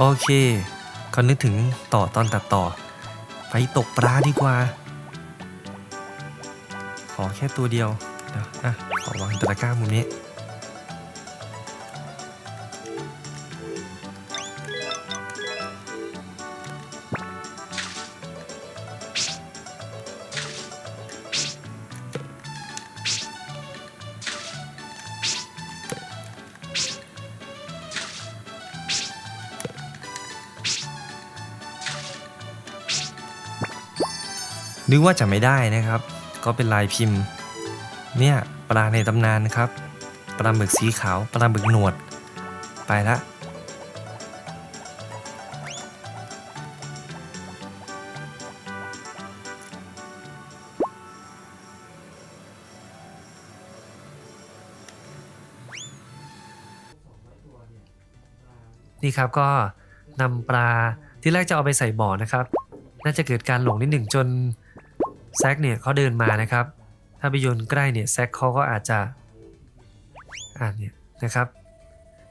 โอเคก็นึกถึงต่อตอนตัดต่อ ไปตกปลาดีกว่า ขอแค่ตัวเดียวเดี๋ยวอะขอวางตะกร้ามุมนี้ นึกว่าจะไม่ได้นะครับ ก็เป็นลายพิมพ์ เนี่ยปลาในตำนานครับปลาหมึกสีขาวปลาหมึกหนวด ไปละนี่ครับก็นำปลาที่แรกจะเอาไปใส่บ่อนะครับ น่าจะเกิดการหลงนิดหนึ่งจน แซกเนี่ยเขาเดินมานะครับ ถ้าไปโยนใกล้เนี่ยแซกเขาก็อาจจะอ่าเนี่ยนะครับ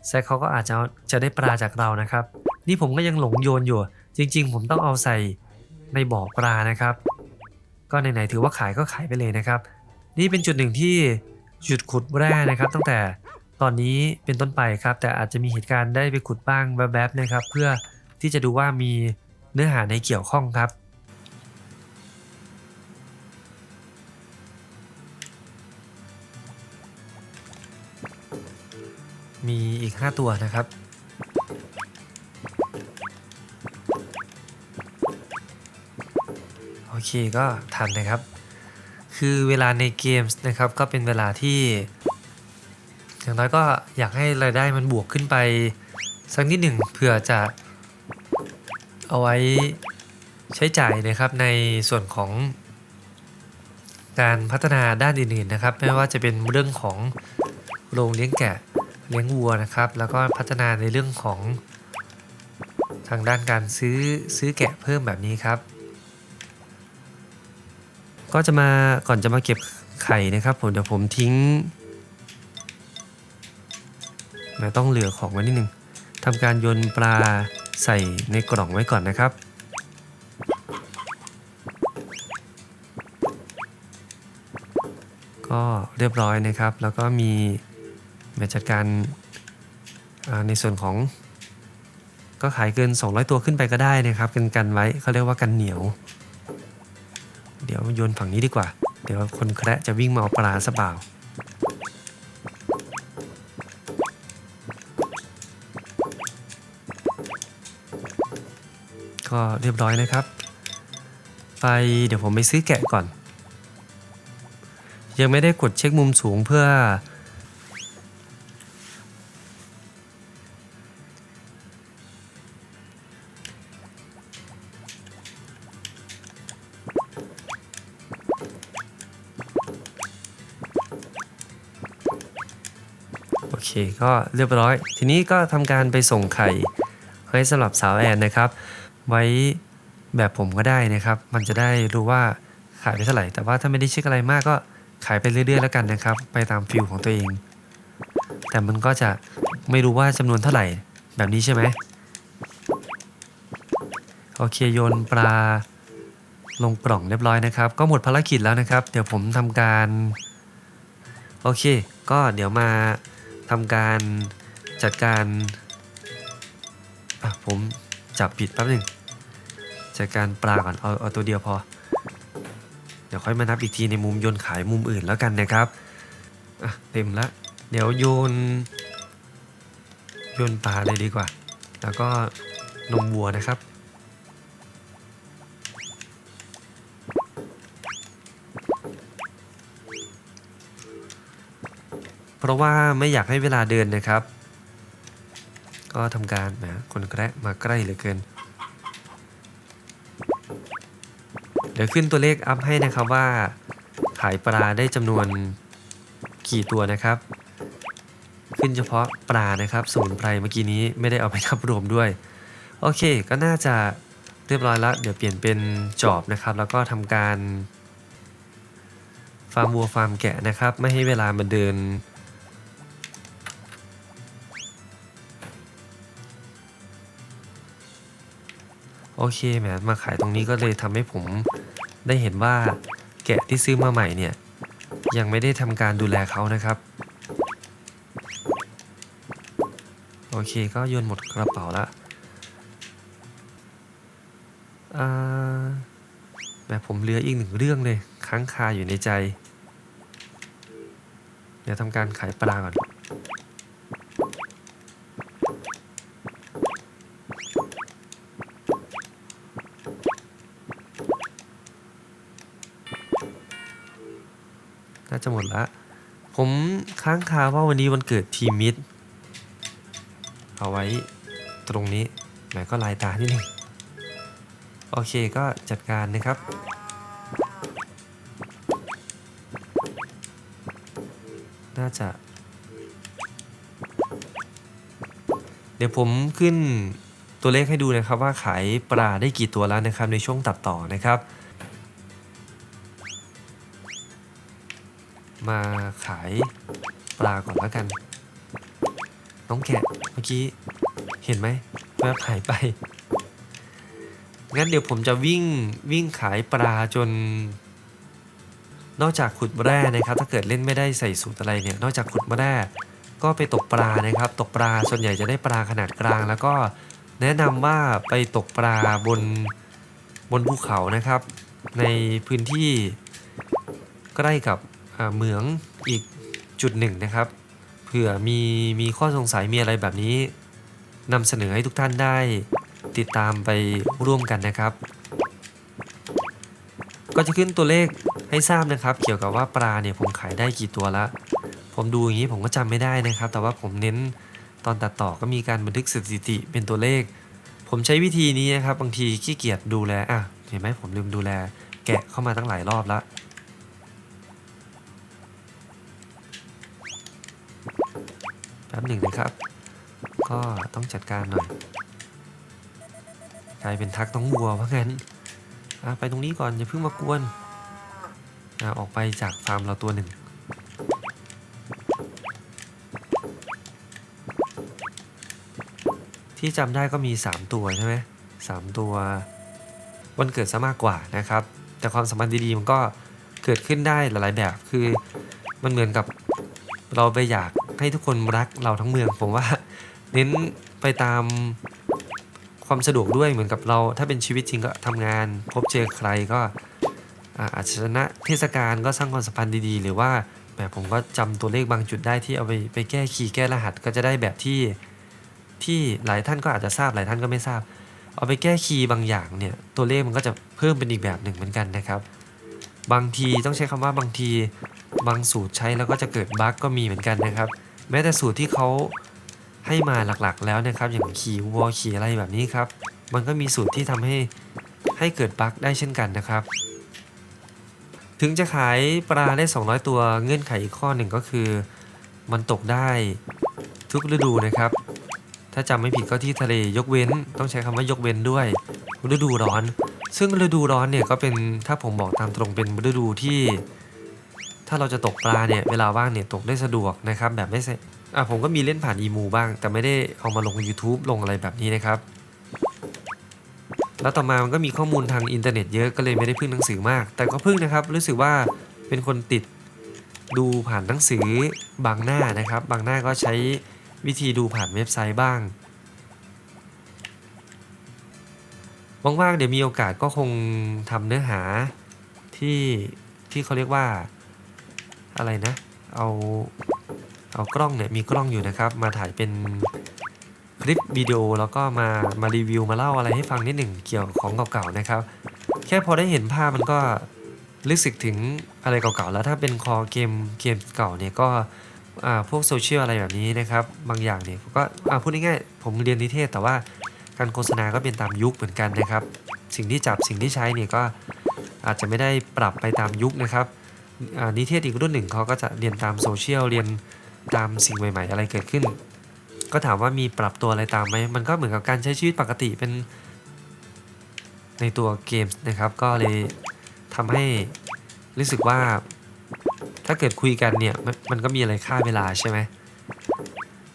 แซกเขาก็อาจจะจะได้ปลาจากเรานะครับ นี่ผมก็ยังหลงโยนอยู่ จริง ๆ ผมต้องเอาใส่ในบ่อปลานะครับ ก็ไหนๆถือว่าขายก็ขายไปเลยนะครับ นี่เป็นจุดหนึ่งที่หยุดขุดแร่นะครับ ตั้งแต่ตอนนี้เป็นต้นไปครับ แต่อาจจะมีเหตุการณ์ได้ไปขุดบ้างแวบๆนะครับ เพื่อที่จะดูว่ามีเนื้อหาในเกี่ยวข้องครับ มีอีก 5 ตัวนะครับ โอเคก็ทันนะครับ คือเวลาในเกมส์นะครับก็เป็นเวลาที่อย่างน้อยก็อยากให้รายได้มันบวกขึ้นไป สักนิดหนึ่งเพื่อจะเอาไว้ใช้จ่ายนะครับในส่วนของการพัฒนาด้านอื่นๆนะครับ ไม่ว่าจะเป็นเรื่องของโรงเลี้ยงแกะ เลี้ยงวัวนะครับ แล้วก็พัฒนาในเรื่องของทางด้านการซื้อซื้อแกะเพิ่มแบบนี้ครับ ก็จะมาก่อนจะมาเก็บไข่นะครับ ผมเดี๋ยวผมทิ้งแม่ต้องเหลือของไว้นิดนึงทำการโยนปลาใส่ในกล่องไว้ก่อนนะครับ ก็เรียบร้อยนะครับ แล้วก็มี มาจัดการในส่วนของ ก็ขายเกิน 200 ตัวขึ้นไปก็ได้นะครับกันกันไว้เขาเรียกว่ากันเหนียว เดี๋ยวโยนฝั่งนี้ดีกว่า เดี๋ยวคนแคระจะวิ่งมาเอาปลาซะเปล่าก็เรียบร้อยนะครับ ไปเดี๋ยวผมไปซื้อแกะก่อน ยังไม่ได้กดเช็คมุมสูงเพื่อ ก็เรียบร้อย ทีนี้ก็ทำการไปส่งไข่ไว้สำหรับสาวแอนนะครับ ไว้แบบผมก็ได้นะครับ มันจะได้รู้ว่าขายไปเท่าไหร่ แต่ว่าถ้าไม่ได้เช็คอะไรมากก็ขายไปเรื่อยๆแล้วกันนะครับ ไปตามฟิลของตัวเอง แต่มันก็จะไม่รู้ว่าจำนวนเท่าไหร่แบบนี้ใช่ไหมโอเคโยนปลาลงกล่องเรียบร้อยนะครับ ก็หมดภารกิจแล้วนะครับ เดี๋ยวผมทำการ โอเค ก็เดี๋ยวมา ทำการจัดการอะผมจับผิดแป๊บหนึ่งจัดการปลาก่อนเอาเอาตัวเดียวพอ เดี๋ยวค่อยมานับอีกทีในมุมโยนขายมุมอื่นแล้วกันนะครับอะเต็มละเดี๋ยวโยน โยนปลาเลยดีกว่า แล้วก็นมวัวนะครับ เพราะว่าไม่อยากให้เวลาเดินนะครับ ก็ทำการนะคนแกะมาใกล้เหลือเกิน เดี๋ยวขึ้นตัวเลขอัพให้นะครับว่าขายปลาได้จำนวนกี่ตัวนะครับ ขึ้นเฉพาะปลานะครับสมุนไพรเมื่อกี้นี้ไม่ได้เอาไปนับรวมด้วย โอเคก็น่าจะเรียบร้อยแล้ว เดี๋ยวเปลี่ยนเป็นจอบนะครับ แล้วก็ทำการฟาร์มวัวฟาร์มแกะนะครับ ไม่ให้เวลามันเดิน โอเคแหมมาขายตรงนี้ก็เลยทำให้ผมได้เห็นว่าแกะที่ซื้อมาใหม่เนี่ย ยังไม่ได้ทำการดูแลเขานะครับ โอเคก็โยนหมดกระเป๋าละแหมผมเหลืออีกหนึ่งเรื่องเลย ค้างคาอยู่ในใจ เดี๋ยวทำการขายปลาก่อน ค้างคาว่าวันนี้วันเกิดทีมิดเอาไว้ตรงนี้แหมก็ลายตานิดนึงโอเคก็จัดการนะครับ น่าจะ เดี๋ยวผมขึ้นตัวเลขให้ดูนะครับว่าขายปลาได้กี่ตัวแล้วนะครับในช่วงตัดต่อนะครับ มาขาย ลาก่อนแล้วกัน น้องแกะเมื่อกี้เห็นไหมแวบหายไป งั้นเดี๋ยวผมจะวิ่งวิ่งขายปลาจน นอกจากขุดแร่นะครับ ถ้าเกิดเล่นไม่ได้ใส่สูตรอะไรเนี่ย นอกจากขุดแร่ก็ไปตกปลานะครับ ตกปลาส่วนใหญ่จะได้ปลาขนาดกลาง แล้วก็แนะนำว่าไปตกปลาบนบนภูเขานะครับ ในพื้นที่ใกล้กับเหมืองอีก จุดหนึ่งนะครับเผื่อมีมีข้อสงสัยมีอะไรแบบนี้นำเสนอให้ทุกท่านได้ติดตามไปร่วมกันนะครับ ก็จะขึ้นตัวเลขให้ทราบนะครับ เกี่ยวกับว่าปลาเนี่ยผมขายได้กี่ตัวละ ผมดูอย่างนี้ผมก็จำไม่ได้นะครับ แต่ว่าผมเน้นตอนตัดต่อก็มีการบันทึกสถิติเป็นตัวเลข ผมใช้วิธีนี้นะครับ บางทีขี้เกียจดูแลอะเห็นไหมผมลืมดูแล แกะเข้ามาตั้งหลายรอบแล้ว แป๊บหนึ่งนะครับ ก็ต้องจัดการหน่อย กลายเป็นทักต้องวัวเพราะงั้นไปตรงนี้ก่อนอย่าเพิ่งมากวนออกไปจากฟาร์มเราตัวหนึ่งที่จำได้ก็มี 3 ตัวใช่ไหมสามตัววันเกิดซะมากกว่านะครับ แต่ความสัมพันธ์ดีๆมันก็เกิดขึ้นได้หลายๆแบบคือมันเหมือนกับเราไปอยาก ให้ทุกคนรักเราทั้งเมือง ผมว่าเน้นไปตามความสะดวกด้วยเหมือนกับเรา ถ้าเป็นชีวิตจริงก็ทำงาน พบเจอใครก็อาอาจจะชนะเทศกาลก็สร้างความสัมพันธ์ดีๆ หรือว่าแบบผมก็จำตัวเลขบางจุดได้ที่เอาไปไปแก้คีย์แก้รหัสก็จะได้แบบที่ที่หลายท่านก็อาจจะทราบหลายท่านก็ไม่ทราบ เอาไปแก้คีย์บางอย่างเนี่ยตัวเลขมันก็จะเพิ่มเป็นอีกแบบหนึ่งเหมือนกันนะครับ บางทีต้องใช้คำว่าบางทีบางสูตรใช้แล้วก็จะเกิดบั๊กก็มีเหมือนกันนะครับ แม้แต่สูตรที่เขาให้มาหลักๆ แล้วนะครับอย่างขี่วัวขี่อะไรแบบนี้ครับ มันก็มีสูตรที่ทำให้ให้เกิดบั๊กได้เช่นกันนะครับ ถึงจะขายปลาได้ 200 ตัวเงื่อนไขอีกข้อหนึ่งก็คือ มันตกได้ทุกฤดูนะครับ ถ้าจำไม่ผิดก็ที่ทะเลยกเว้น ต้องใช้คำว่ายกเว้นด้วยฤดูร้อน ซึ่งฤดูร้อนเนี่ยก็เป็นถ้าผมบอกตามตรงเป็นฤดูที่ ถ้าเราจะตกปลาเนี่ยเวลาว่างเนี่ยตกได้สะดวกนะครับแบบไม่ใช่อะผมก็มีเล่นผ่านอีมูบ้าง แต่ไม่ได้เอามาลง YouTube ลงอะไรแบบนี้นะครับ แล้วต่อมามันก็มีข้อมูลทางอินเทอร์เน็ตเยอะก็เลยไม่ได้พึ่งหนังสือมาก แต่ก็พึ่งนะครับรู้สึกว่าเป็นคนติดดูผ่านหนังสือบางหน้านะครับ บางหน้าก็ใช้วิธีดูผ่านเว็บไซต์บ้างว่างๆเดี๋ยวมีโอกาสก็คงทำเนื้อหาที่ที่เขาเรียกว่า อะไรนะ เอาเอากล้องเนี่ยมีกล้องอยู่นะครับ มาถ่ายเป็นคลิปวิดีโอแล้วก็มามารีวิวมาเล่าอะไรให้ฟังนิดหนึ่งเกี่ยวกับของเก่าๆนะครับ แค่พอได้เห็นภาพมันก็รู้สึกถึงอะไรเก่าๆแล้วถ้าเป็นคอเกมเกมเก่าเนี่ยก็อาพวกโซเชียลอะไรแบบนี้นะครับ บางอย่างเนี่ยก็อาพูดง่ายๆผมเรียนนิเทศ แต่ว่าการโฆษณาก็เป็นตามยุคเหมือนกันนะครับ สิ่งที่จับสิ่งที่ใช้เนี่ยก็อาจจะไม่ได้ปรับไปตามยุคนะครับ นิเทศอีกรุ่นหนึ่งเขาก็จะเรียนตามโซเชียลเรียนตามสิ่งใหม่ ๆ อะไรเกิดขึ้น ก็ถามว่ามีปรับตัวอะไรตามไหมมันก็เหมือนกับการใช้ชีวิตปกติเป็น ในตัวเกมนะครับ ก็เลยทำให้รู้สึกว่าถ้าเกิดคุยกันเนี่ยมันมันก็มีอะไรค่าเวลาใช่ไหม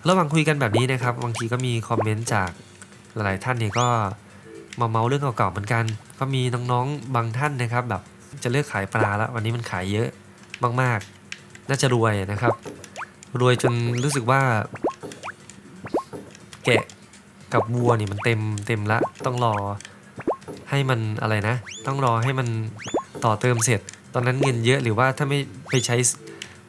ระหว่างคุยกันแบบนี้นะครับบางทีก็มีคอมเมนต์จากหลายๆท่านเนี่ยก็มาเมาเรื่องเก่าๆเหมือนกัน ก็มีน้องๆบางท่านนะครับแบบ จะเลิกขายปลาแล้ววันนี้มันขายเยอะมากๆ น่าจะรวยนะครับ รวยจนรู้สึกว่า แกะกับวัวนี่มันเต็มเต็มละต้องรอให้มันอะไรนะ ต้องรอให้มันต่อเติมเสร็จ ตอนนั้นเงินเยอะหรือว่าถ้าไม่ไปใช้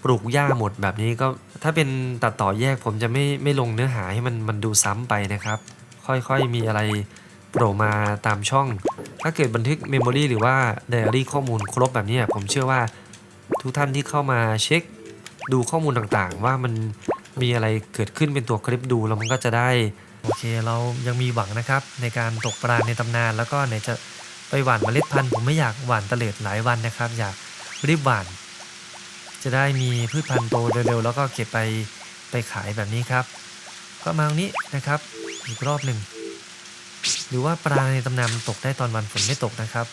ปลูกหญ้าหมดแบบนี้ก็ถ้าเป็นตัดต่อแยกผมจะไม่ไม่ลงเนื้อหาให้มันมันดูซ้ำไปนะครับ ค่อยๆมีอะไรโผล่มาตามช่อง ถ้าเกิดบันทึกเมมโมรีหรือว่าไดอารี่ข้อมูลครบแบบนี้ผมเชื่อว่าทุกท่านที่เข้ามาเช็คดูข้อมูลต่างๆ ว่ามันมีอะไรเกิดขึ้นเป็นตัวคลิปดูแล้วมันก็จะได้ โอเคเรายังมีหวังนะครับ ในการตกปลาในตำนาน แล้วก็ไหนจะไปหว่านเมล็ดพันธุ์ผมไม่อยากหว่านตะเลิดหลายวันนะครับ อยากรีบหว่าน จะได้มีพืชพันธุ์โตเร็วๆแล้วก็เก็บไปไปขายแบบนี้ครับ ก็มาตรงนี้นะครับ อีกรอบหนึ่ง รือว่าปลาในตำนานมันตกได้ตอนวันฝนไม่ตกนะครับ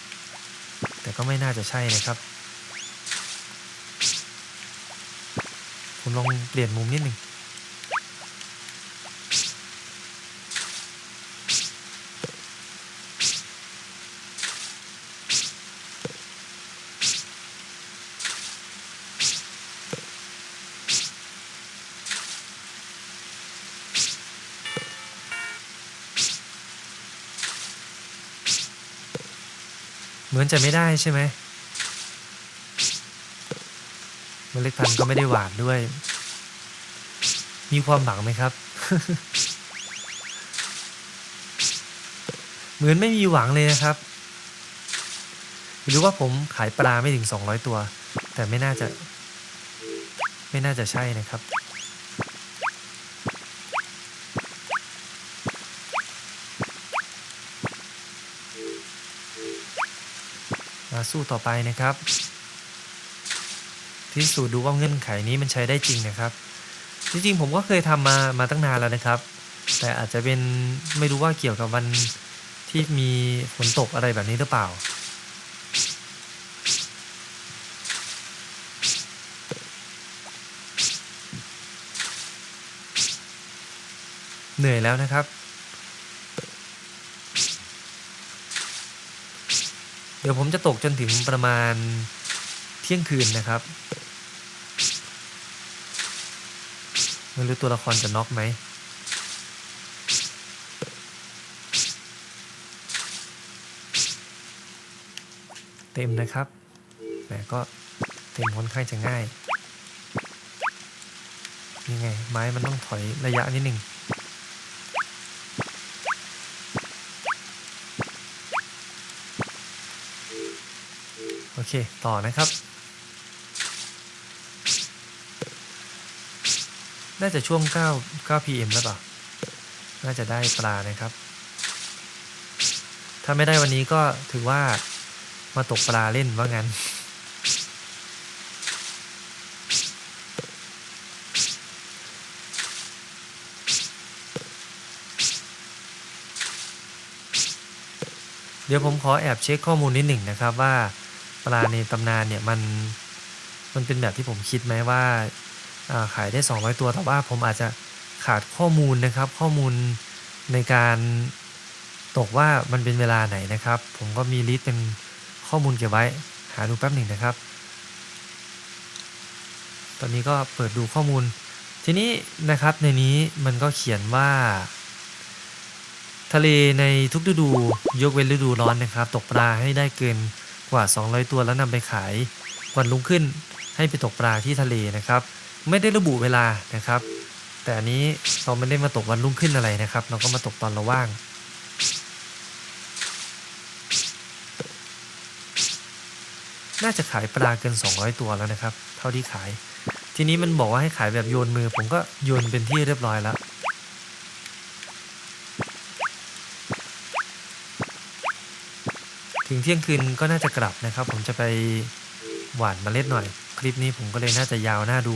แต่ก็ไม่น่าจะใช่นะครับ ผมลองเปลี่ยนมุมนิดหนึ่ง มือนจะไม่ได้ใช่ไหมเมล็ดพันธุ์ก็ไม่ได้หวานด้วย มีความหวังไหมครับ เหมือนไม่มีหวังเลยนะครับ หรือว่าผมขายปลาไม่ถึง 200 ตัว แต่ไม่น่าจะ ไม่น่าจะใช่นะครับ สู้ต่อไปนะครับพิสูจน์ดูว่าเงื่อนไขนี้มันใช้ได้จริงนะครับ จริงๆผมก็เคยทำมามาตั้งนานแล้วนะครับ แต่อาจจะเป็นไม่รู้ว่าเกี่ยวกับวันที่มีฝนตกอะไรแบบนี้หรือเปล่า เหนื่อยแล้วนะครับ ดี๋ยวผมจะตกจนถึงประมาณเที่ยงคืนนะครับไม่รู้ตัวละครจะน็อกไหมเต็มนะครับแต่ก็เต็มค่อนข้างจะง่ายยังไง ไม้มันต้องถอยระยะนิดหนึ่ง เค ต่อนะครับ น่าจะช่วง 9 9 pm แล้วเปล่า น่าจะได้ปลานะครับ ถ้าไม่ได้วันนี้ก็ถือว่ามาตกปลาเล่นว่างั้น เดี๋ยวผมขอแอบเช็คข้อมูลนิดหนึ่งนะครับว่า ปลาในตำนานเนี่ยมันมันเป็นแบบที่ผมคิดไหมว่าขายได้ 200 ตัวแต่ว่าผมอาจจะขาดข้อมูลนะครับ ข้อมูลในการตกว่ามันเป็นเวลาไหนนะครับ ผมก็มีลิสต์เป็นข้อมูลเก็บไว้ หาดูแป๊บหนึ่งนะครับ ตอนนี้ก็เปิดดูข้อมูล ทีนี้นะครับในนี้มันก็เขียนว่า ทะเลในทุกฤดูยกเว้นฤดูร้อนนะครับ ตกปลาให้ได้เกิน กว่า 200 ตัวแล้วนำไปขาย วันรุ่งขึ้นให้ไปตกปลาที่ทะเลนะครับ ไม่ได้ระบุเวลานะครับ แต่อันนี้เราไม่ได้มาตกวันรุ่งขึ้นอะไรนะครับ เราก็มาตกตอนเราว่างน่าจะขายปลาเกิน 200 ตัวแล้วนะครับ เท่าที่ขาย ทีนี้มันบอกว่าให้ขายแบบโยนมือ ผมก็โยนเป็นที่เรียบร้อยแล้ว ถึงเที่ยงคืนก็น่าจะกลับนะครับ ผมจะไปหวานเมล็ดหน่อย คลิปนี้ผมก็เลยน่าจะยาวน่าดู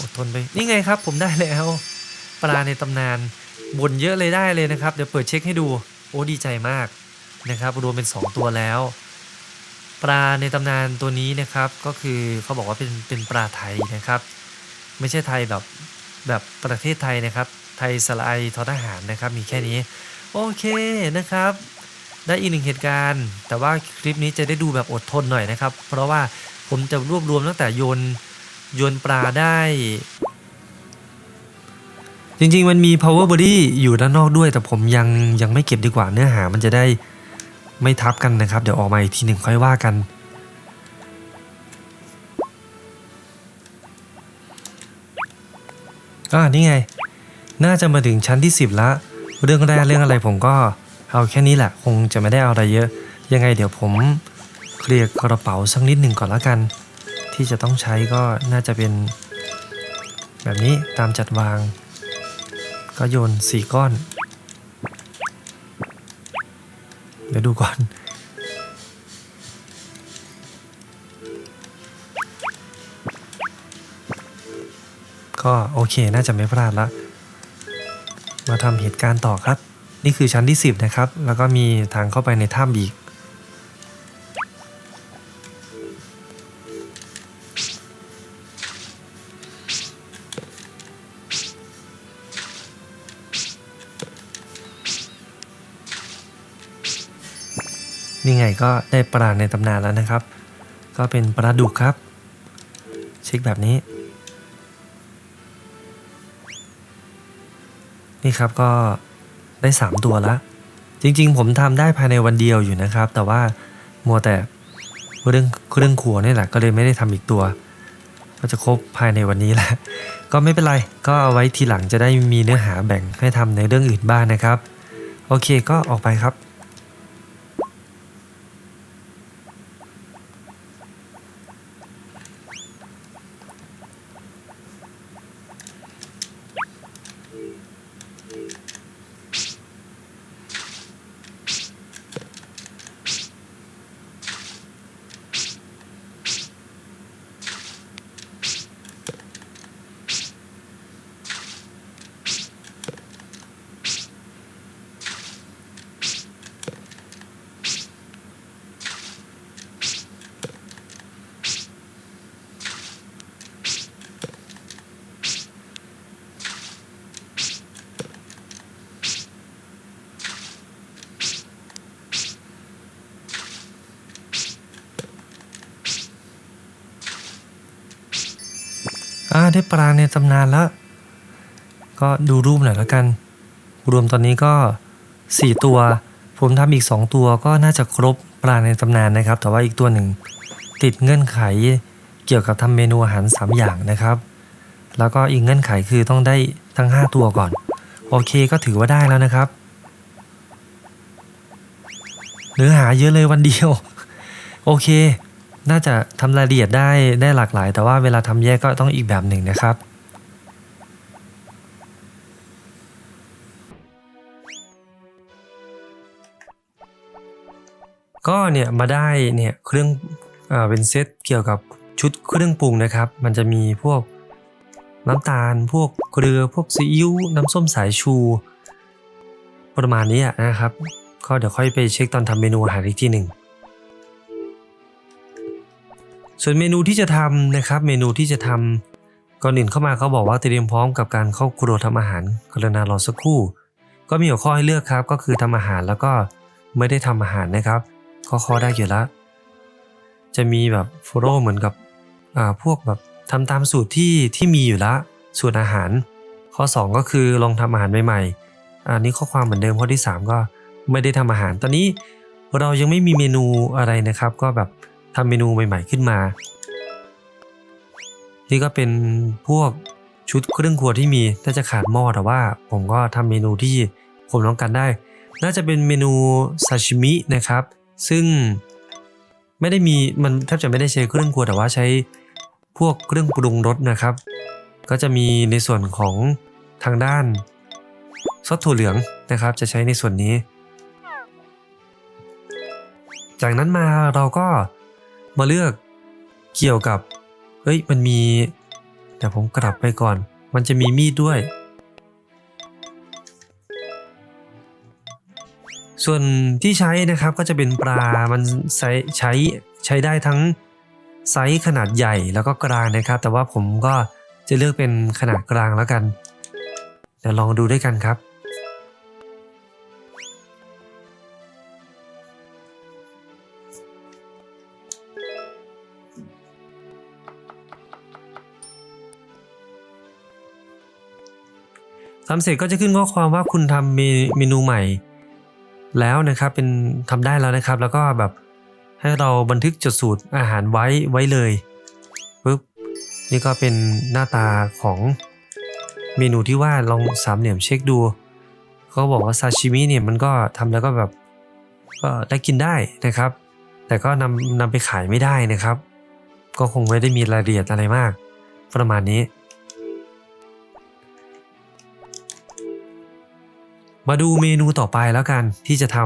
อดทนไปนี่ไงครับ ผมได้แล้ว ปลาในตำนานบนเยอะเลยได้เลยนะครับ เดี๋ยวเปิดเช็คให้ดู โอ้ดีใจมากนะครับรวมเป็น 2 ตัวแล้ว ปลาในตำนานตัวนี้นะครับ ก็คือเขาบอกว่าเป็นเป็นปลาไทยนะครับ ไม่ใช่ไทยแบบแบบประเทศไทยนะครับ ไทยสลายทอทหารนะครับ มีแค่นี้ โอเคนะครับ ได้อีกหนึ่งเหตุการณ์ แต่ว่าคลิปนี้จะได้ดูแบบอดทนหน่อยนะครับ เพราะว่าผมจะรวบรวมตั้งแต่โยนโยนปลาได้ จริงๆมันมี power body อยู่ด้านนอกด้วย แต่ผมยังยังไม่เก็บดีกว่าเนื้อหามันจะได้ไม่ทับกันนะครับ เดี๋ยวออกมาอีกทีหนึ่งค่อยว่ากัน อ่านี่ไง น่าจะมาถึงชั้นที่ 10ละเรื่องแรกเรื่องอะไรผมก็ เอาแค่นี้แหละคงจะไม่ได้เอาอะไรเยอะ ยังไงเดี๋ยวผมเคลียร์กระเป๋าสักนิดหนึ่งก่อนละกัน ที่จะต้องใช้ก็น่าจะเป็น แบบนี้ตามจัดวาง ก็โยนสี่ก้อน เดี๋ยวดูก่อนก็โอเคน่าจะไม่พลาดละ มาทำเหตุการณ์ต่อครับ นี่คือชั้นที่ 10 นะครับ แล้วก็มีทางเข้าไปในถ้ำอีก นี่ไงก็ได้ปลาในตำนานแล้วนะครับ ก็เป็นปลาดุกครับ เช็คแบบนี้ นี่ครับก็ ได้ 3 ตัวละ จริง ๆ ผมทำได้ภายในวันเดียวอยู่นะครับ แต่ว่ามัวแต่เรื่องเรื่องครัวนี่แหละก็เลยไม่ได้ทำอีกตัว ก็จะครบภายในวันนี้แหละ ก็ไม่เป็นไร ก็เอาไว้ทีหลังจะได้มีเนื้อหาแบ่งให้ทำในเรื่องอื่นบ้างนะครับ โอเคก็ออกไปครับ ได้ปลาในตำนานแล้ว ก็ดูรูปหน่อยแล้วกัน รวมตอนนี้ก็ 4 ตัว ผมทำอีก 2 ตัวก็น่าจะครบปลาในตำนานนะครับ แต่ว่าอีกตัวหนึ่งติดเงื่อนไขเกี่ยวกับทำเมนูอาหาร 3 อย่างนะครับ แล้วก็อีกเงื่อนไขคือต้องได้ทั้ง 5 ตัวก่อน โอเคก็ถือว่าได้แล้วนะครับ เนื้อหาเยอะเลยวันเดียว โอเค น่าจะทำรายละเอียดได้ได้หลากหลาย แต่ว่าเวลาทำแยกก็ต้องอีกแบบหนึ่งนะครับก็เนี่ยมาได้เนี่ยเครื่องอเป็นเซตเกี่ยวกับชุดเครื่องปรุงนะครับ มันจะมีพวกน้ำตาล พวกเกลือพวกซีอิ๊วน้ำส้มสายชู ประมาณนี้นะครับ ก็เดี๋ยวค่อยไปเช็คตอนทำเมนูอาหารอีกทีหนึ่ง ส่วนเมนูที่จะทำนะครับ เมนูที่จะทำก่อนอื่นเข้ามาเขาบอกว่าเตรียมพร้อมกับการเข้าครัวทำอาหารกรณารอสักครู่ ก็มีหัวข้อให้เลือกครับ ก็คือทำอาหารแล้วก็ไม่ได้ทำอาหารนะครับข้อข้อได้อยู่แล้วจะมีแบบโฟโล่เหมือนกับอ่าพวกแบบทำตามสูตรที่ที่มีอยู่แล้วสูตรอาหาร ข้อ 2 ก็คือลองทำอาหารใหม่ๆอันนี้ข้อความเหมือนเดิมข้อที่ 3 ก็ไม่ได้ทำอาหาร ตอนนี้เรายังไม่มีเมนูอะไรนะครับ ก็แบบ ทำเมนูใหม่ๆขึ้นมา นี่ก็เป็นพวกชุดเครื่องครัวที่มีน่าจะขาดหม้อแต่ว่า ผมก็ทำเมนูที่ผมต้องการได้ น่าจะเป็นเมนูซาชิมินะครับ ซึ่งไม่ได้มีมันแทบจะไม่ได้ใช้เครื่องครัวแต่ว่าใช้พวกเครื่องปรุงรสนะครับ ก็จะมีในส่วนของทางด้านซอสถั่วเหลืองนะครับ จะใช้ในส่วนนี้ จากนั้นมาเราก็ มาเลือกเกี่ยวกับ เฮ้ย มันมีเดี๋ยวผมกลับไปก่อน มันจะมีมีดด้วย ส่วนที่ใช้นะครับก็จะเป็นปลา มันใช้ใช้ใช้ได้ทั้งไซส์ขนาดใหญ่แล้วก็กลางนะครับ แต่ว่าผมก็จะเลือกเป็นขนาดกลางแล้วกัน เดี๋ยวลองดูด้วยกันครับ ทำเสร็จก็จะขึ้นข้อความว่าคุณทำเมเมนูใหม่ แล้วนะครับเป็นทำได้แล้วนะครับ แล้วก็แบบให้เราบันทึกจดสูตรอาหารไว้ไว้เลยปุ๊บนี่ก็เป็นหน้าตาของเมนูที่ว่าลองสามเหลี่ยมเช็คดูเขาบอกว่าซาชิมิเนี่ยมันก็ทำแล้วก็แบบก็ได้กินได้นะครับ แต่ก็นำนำไปขายไม่ได้นะครับ ก็คงไม่ได้มีรายละเอียดอะไรมาก ประมาณนี้ มาดูเมนูต่อไปแล้วกันที่จะท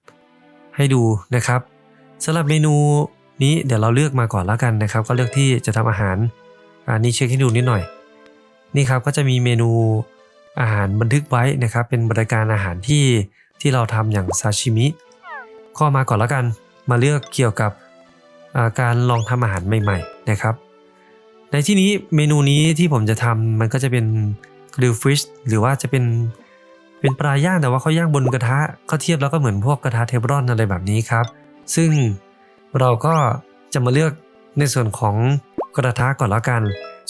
ำให้ดูนะครับสำหรับเมนูนี้เดี๋ยวเราเลือกมาก่อนแล้วกันนะครับ ก็เลือกที่จะทำอาหารอันนี้เช็คให้ดูนิดหน่อย นี่ครับก็จะมีเมนูอาหารบันทึกไว้นะครับ เป็นบริการอาหารที่ที่เราทำอย่างซาชิมิข้อมาก่อนแล้วกันมาเลือกเกี่ยวกับาการลองทำอาหารใหม่ๆนะครับ ในที่นี้เมนูนี้ที่ผมจะทำมันก็จะเป็นกริลฟิชหรือว่าจะเป็น เป็นปลาย่างแต่ว่าเขาย่างบนกระทะเขาเทียบแล้วก็เหมือนพวกกระทะเทฟรอนอะไรแบบนี้ครับ ซึ่งเราก็จะมาเลือกในส่วนของกระทะก่อนแล้วกัน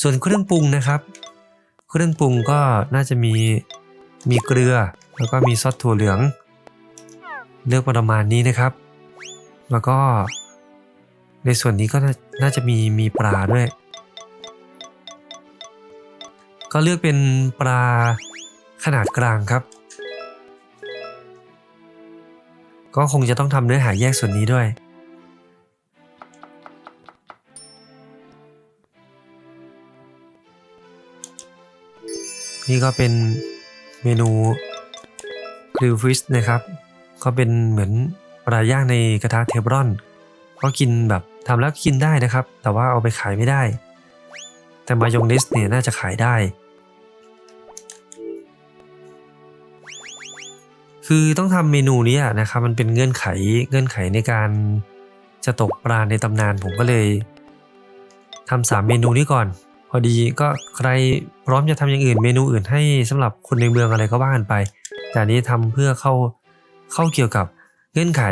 ส่วนเครื่องปรุงนะครับ เครื่องปรุงก็น่าจะมีมีเกลือ แล้วก็มีซอสถั่วเหลือง เลือกประมาณนี้นะครับ แล้วก็ ในส่วนนี้ก็น่าจะมีมีปลาด้วย ก็เลือกเป็นปลาขนาดกลางครับ ก็คงจะต้องทำเนื้อหาแยกส่วนนี้ด้วย นี่ก็เป็นเมนูกริลฟิชนะครับ ก็เป็นเหมือนปลาย่างในกระทะเทฟรอนก็กินแบบทำแล้วกินได้นะครับ แต่ว่าเอาไปขายไม่ได้ แต่มายองเนสเนี่ยน่าจะขายได้ คือต้องทำเมนูนี้นะครับมันเป็นเงื่อนไขเงื่อนไขในการจะตกปลาในตำนานผมก็เลยทำสามเมนูนี้ก่อน พอดีก็ใครพร้อมจะทำอย่างอื่นเมนูอื่นให้สำหรับคนในเมืองอะไรก็ว่ากันไป แต่อันนี้ทำเพื่อเข้าเข้าเกี่ยวกับเงื่อนไข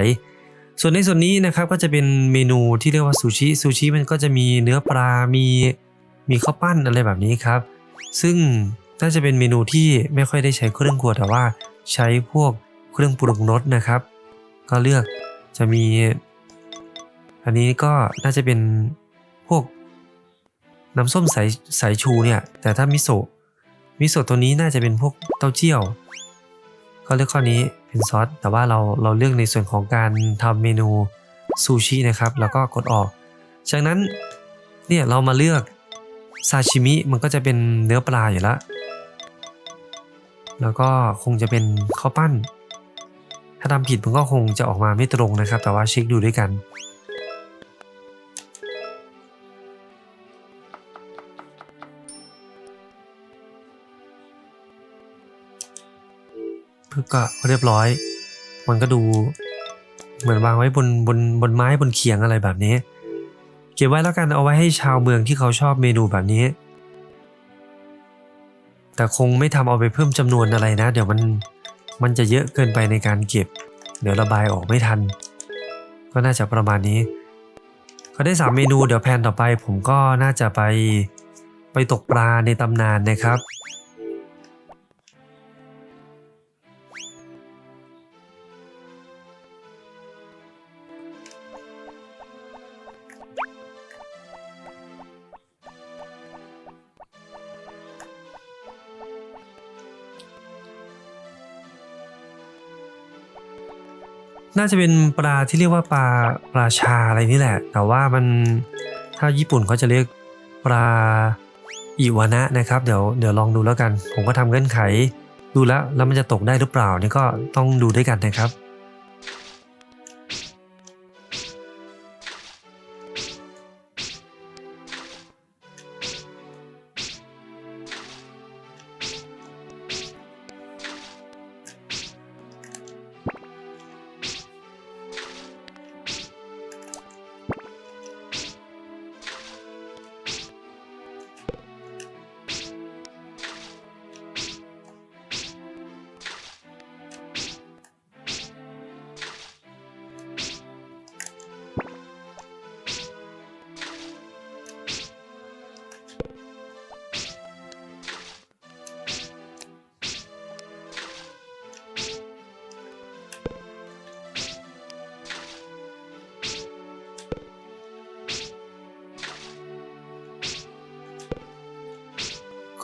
ส่วนในส่วนนี้นะครับก็จะเป็นเมนูที่เรียกว่าซูชิซูชิมันก็จะมีเนื้อปลา มีมีข้าวปั้นอะไรแบบนี้ครับ ซึ่งน่าจะเป็นเมนูที่ไม่ค่อยได้ใช้เครื่องครัวแต่ว่าใช้พวก เครื่องปรุงรสนะครับ ก็เลือกจะมี อันนี้ก็น่าจะเป็นพวกน้ำส้มสายสายชูเนี่ย แต่ถ้ามิโซะมิโซะตัวนี้น่าจะเป็นพวกเต้าเจี้ยว ก็เลือกข้อนี้เป็นซอส แต่ว่าเราเราเลือกในส่วนของการทำเมนูซูชินะครับ แล้วก็กดออก จากนั้นเนี่ยเรามาเลือกซาชิมิมันก็จะเป็นเนื้อปลาอยู่แล้ว แล้วก็คงจะเป็นข้าวปั้น ถ้าทำผิดมันก็คงจะออกมาไม่ตรงนะครับ แต่ว่าเช็คดูด้วยกัน เพื่อก็เรียบร้อย มันก็ดูเหมือนวางไว้บนบนบนไม้บนเขียงอะไรแบบนี้ เก็บไว้แล้วกันเอาไว้ให้ชาวเมืองที่เขาชอบเมนูแบบนี้ แต่คงไม่ทำเอาไปเพิ่มจำนวนอะไรนะ เดี๋ยวมัน มันจะเยอะเกินไปในการเก็บ เดี๋ยวระบายออกไม่ทัน ก็น่าจะประมาณนี้ ก็ได้ 3 เมนูเดี๋ยวแพนต่อไป ผมก็น่าจะไปไปตกปลาในตำนานนะครับ น่าจะเป็นปลาที่เรียกว่าปลาปลาชาอะไรนี่แหละ แต่ว่ามันถ้าญี่ปุ่นเขาจะเรียกปลาอิวานะนะครับ เดี๋ยวเดี๋ยวลองดูแล้วกัน ผมก็ทำเงื่อนไข ดูแล้วแล้วมันจะตกได้หรือเปล่านี่ก็ต้องดูด้วยกันนะครับ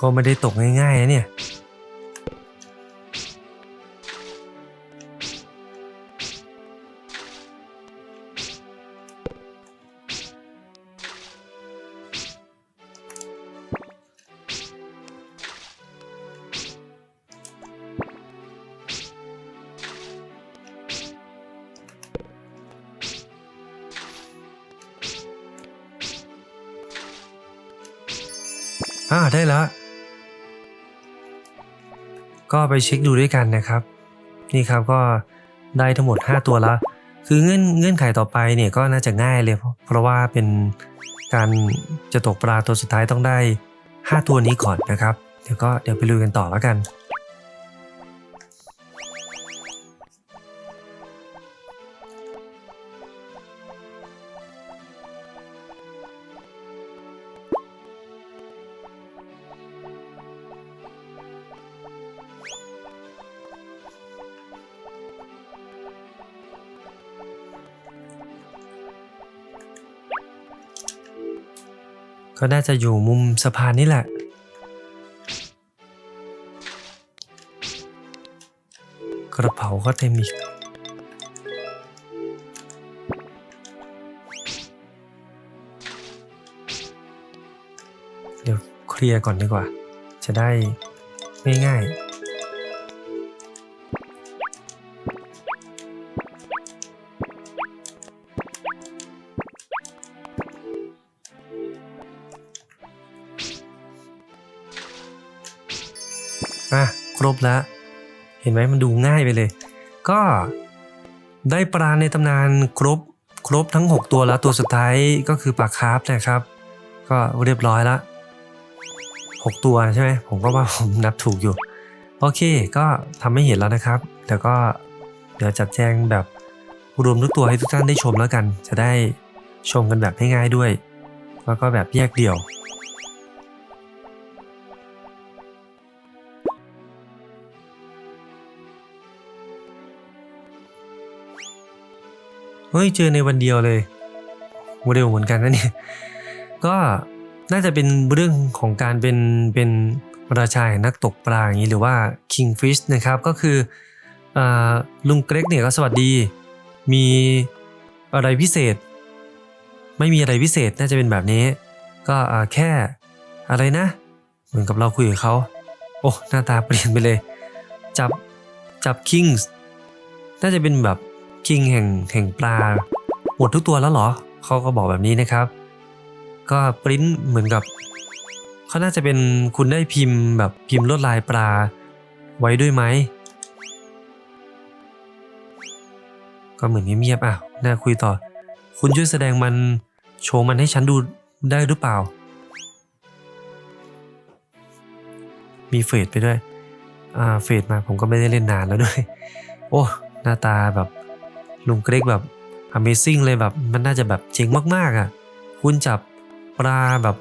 ก็ไม่ได้ตกง่ายๆนะเนี่ย อ่าได้แล้ว ก็ไปเช็คดูด้วยกันนะครับ นี่ครับก็ได้ทั้งหมด 5 ตัวแล้ว คือเงื่อนเงื่อนไขต่อไปเนี่ยก็น่าจะง่ายเลย เพราะเพราะว่าเป็นการจะตกปลาตัวสุดท้ายต้องได้ 5 ตัวนี้ก่อนนะครับ เดี๋ยวก็เดี๋ยวไปลุยกันต่อแล้วกัน ก็น่าจะอยู่มุมสะพานนี่แหละ กระเป๋าก็เต็มอีกเดี๋ยวเคลียร์ก่อนดีกว่า จะได้ง่ายๆ อะเห็นไหมมันดูง่ายไปเลย ก็ได้ปลาในตำนานครบครบทั้ง 6 ตัวแล้วตัวสุดท้ายก็คือปลาคาร์ฟนะครับ ก็เรียบร้อยแล้ว6ตัวใช่ไหมผมก็ว่าผมนับถูกอยู่ โอเคก็ทำให้เห็นแล้วนะครับแต่ก็เดี๋ยวจัดแจงแบบรวมทุกตัวให้ทุกท่านได้ชมแล้วกัน จะได้ชมกันแบบง่ายๆด้วย แล้วก็แบบแยกเดี่ยว เฮ้ยเจอในวันเดียวเลยเร็วเหมือนกันนะเนี่ยก็น่าจะเป็นเรื่องของการเป็นเป็นราชาแห่งนักตกปลาอย่างนี้หรือว่า Kingfish นะครับก็คืออลุงเกรกเนี่ยก็สวัสดี มีอะไรพิเศษ ไม่มีอะไรพิเศษน่าจะเป็นแบบนี้ ก็แค่อะไรนะ เหมือนกับเราคุยกับเขาโอ้หน้าตาเปลี่ยนไปเลย จับจับ Kings น่าจะเป็นแบบ King แห่งแห่งปลาหมดทุกตัวแล้วเหรอเขาก็บอกแบบนี้นะครับ ก็ปริ้นเหมือนกับเขาน่าจะเป็นคุณได้พิมพ์แบบพิมพ์ลวดลายปลาไว้ด้วยไหมก็เหมือนเงียบๆอะน่าคุยต่อ คุณช่วยแสดงมันโชว์มันให้ฉันดูได้หรือเปล่า มีเฟดไปด้วย อ่า เฟดมาผมก็ไม่ได้เล่นนานแล้วด้วย โอ้ หน้าตาแบบ ลุงเกรกแบบ Amazing เลยแบบมันน่าจะแบบเจ๋งมากๆอะ คุณจับปลาแบบ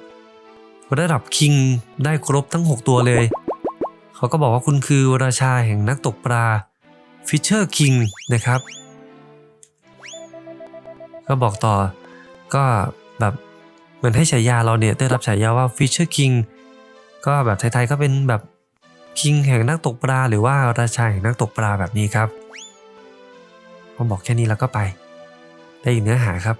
ระดับคิงได้ครบทั้ง 6 ตัวเลย เขาก็บอกว่าคุณคือราชาแห่งนักตกปลา Fisher King นะครับ ก็บอกต่อก็แบบเหมือนให้ฉายาเราเนี่ยได้รับฉายาว่า Fisher King ก็แบบไทยๆก็เป็นแบบคิงแห่งนักตกปลาหรือว่าราชาแห่งนักตกปลาแบบนี้ครับ ผมบอกแค่นี้แล้วก็ไปได้อีกเนื้อหาครับ